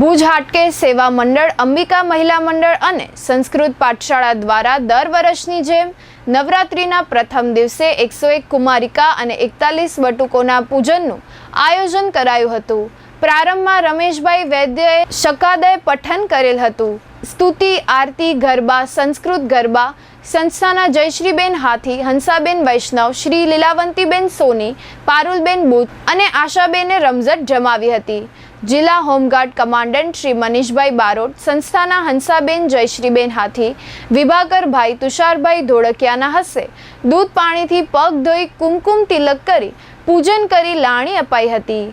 ભુજ હાટકે સેવા મંડળ, અંબિકા મહિલા મંડળ અને સંસ્કૃત પાઠશાળા દ્વારા દર વર્ષની જેમ નવરાત્રિના પ્રથમ દિવસે એકસો એક કુમારિકા અને એકતાલીસ બટુકોના પૂજનનું આયોજન કરાયું હતું. પ્રારંભમાં રમેશભાઈ વૈદ્યએ શકાદય પઠન કરેલ હતું. સ્તુતિ, આરતી, ગરબા, સંસ્કૃત ગરબા, સંસ્થાના જયશ્રીબેન હાથી, હંસાબેન વૈષ્ણવ, શ્રી લીલાવંતીબેન સોની, પારુલબેન બુધ અને આશાબેને રમઝટ જમાવી હતી. જિલ્લા home guard commandant Shri Manishbhai Barot, સંસ્થાના હંસાબેન જયશ્રીબેન હાથી વિભાકરભાઈ તુષારભાઈ ધોળકિયાના હસ્તે દૂધ પાણીથી પગ ધોઈ કુમકુમ તિલક કરી પૂજન કરી લાણી અપાઈ હતી.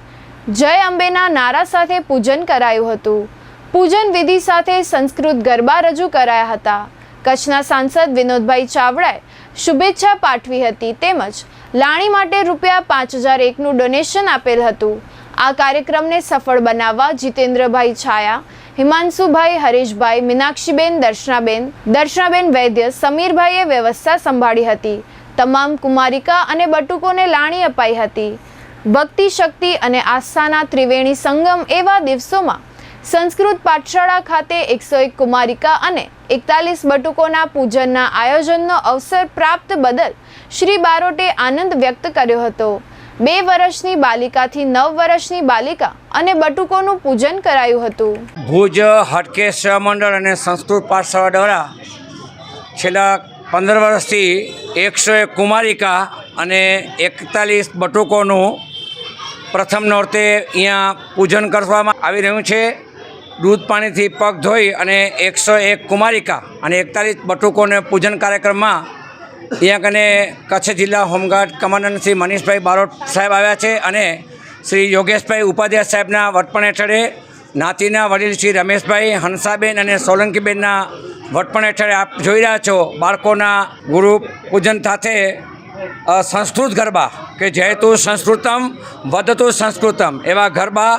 જય અંબેના નારા સાથે પૂજન કરાયું હતું. પૂજન વિધિ સાથે સંસ્કૃત ગરબા રજૂ કરાયા હતા. કચ્છના સાંસદ વિનોદભાઈ ચાવડાએ શુભેચ્છા પાઠવી હતી તેમજ લાણી માટે રૂપિયા પાંચ હજાર એકનું ડોનેશન આપેલ હતું. આ કાર્યક્રમને સફળ બનાવવા જીતેન્દ્રભાઈ છાયા, હિમાંશુભાઈ હરીશભાઈ, મીનાક્ષીબેન, દર્શનાબેન દર્શનાબેન વૈદ્ય, સમીરભાઈએ વ્યવસ્થા સંભાળી હતી. તમામ કુમારિકા અને બટુકોને લાણી અપાઈ હતી. ભક્તિ, શક્તિ અને આસ્થાના ત્રિવેણી સંગમ એવા દિવસોમાં સંસ્કૃત પાઠશાળા ખાતે એકસો એક કુમારિકા અને એકતાલીસ બટુકોના પૂજનના આયોજનનો અવસર પ્રાપ્ત બદલ શ્રી બારોટે આનંદ વ્યક્ત કર્યો હતો. બે વર્ષની બાલિકાથી નવ વર્ષની બાલિકા અને બટુકોનું પૂજન કરાયું હતું. ભુજ હટકે સેવા મંડળ અને સંસ્કૃત પાઠશાળા દ્વારા છેલ્લા પંદર વર્ષથી એકસો એક કુમારિકા અને એકતાલીસ બટુકોનું પ્રથમ નોરતે અહીંયા પૂજન કરવામાં આવી રહ્યું છે. દૂધ પાણીથી પગ ધોઈ અને એકસો એક કુમારિકા અને એકતાલીસ બટુકોને પૂજન કાર્યક્રમમાં અહીંયા કને કચ્છ જિલ્લા home guard commandant Shri Manishbhai Barot સાહેબ આવ્યા છે અને શ્રી યોગેશભાઈ ઉપાધ્યાય સાહેબના વડપણ હેઠળે નાતીના વડીલ શ્રી રમેશભાઈ હંસાબેન અને સોલંકીબેનના વડપણ હેઠળ આપ જોઈ રહ્યા છો બાળકોના ગુરુ પૂજન સાથે સંસ્કૃત ગરબા કે જયતુ સંસ્કૃતમ વધતું સંસ્કૃતમ એવા ગરબા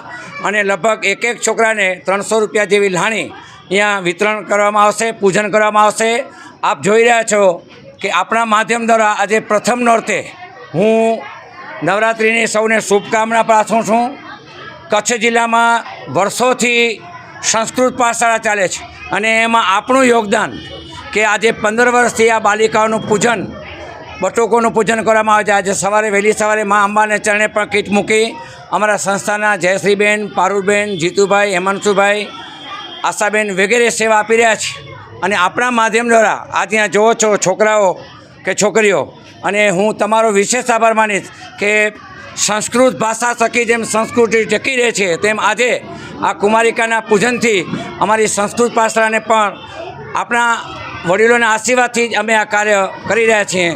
અને લગભગ એક એક છોકરાને ત્રણસો રૂપિયા જેવી લાણી અહીંયા વિતરણ કરવામાં આવશે, પૂજન કરવામાં આવશે. આપ જોઈ રહ્યા છો કે આપણા માધ્યમ દ્વારા આજે પ્રથમ નોરતે હું નવરાત્રિની સૌને શુભકામના પાઠવું છું. કચ્છ જિલ્લામાં વર્ષોથી સંસ્કૃત પાઠશાળા ચાલે છે અને એમાં આપણું યોગદાન કે આજે પંદર વર્ષથી આ બાલિકાઓનું પૂજન, બટુકોનું પૂજન કરવામાં આવે છે. આજે સવારે વહેલી સવારે મા અંબાને ચરણે પણ કીટ મૂકી અમારા સંસ્થાના જયશ્રીબેન, પારુલબેન, જીતુભાઈ હેમાંશુભાઈ આશાબેન વગેરે સેવા આપી રહ્યા છે. અને આપણા માધ્યમ દ્વારા આ ત્યાં જુઓ છો છોકરાઓ કે છોકરીઓ. અને હું તમારો વિશેષ આભાર માનીશ કે સંસ્કૃત ભાષા થકી જેમ સંસ્કૃતિ ટકી રહે છે, તેમ આજે આ કુમારિકાના પૂજનથી અમારી સંસ્કૃત ભાષાને પણ આપણા વડીલોના આશીર્વાદથી જ અમે આ કાર્ય કરી રહ્યા છીએ.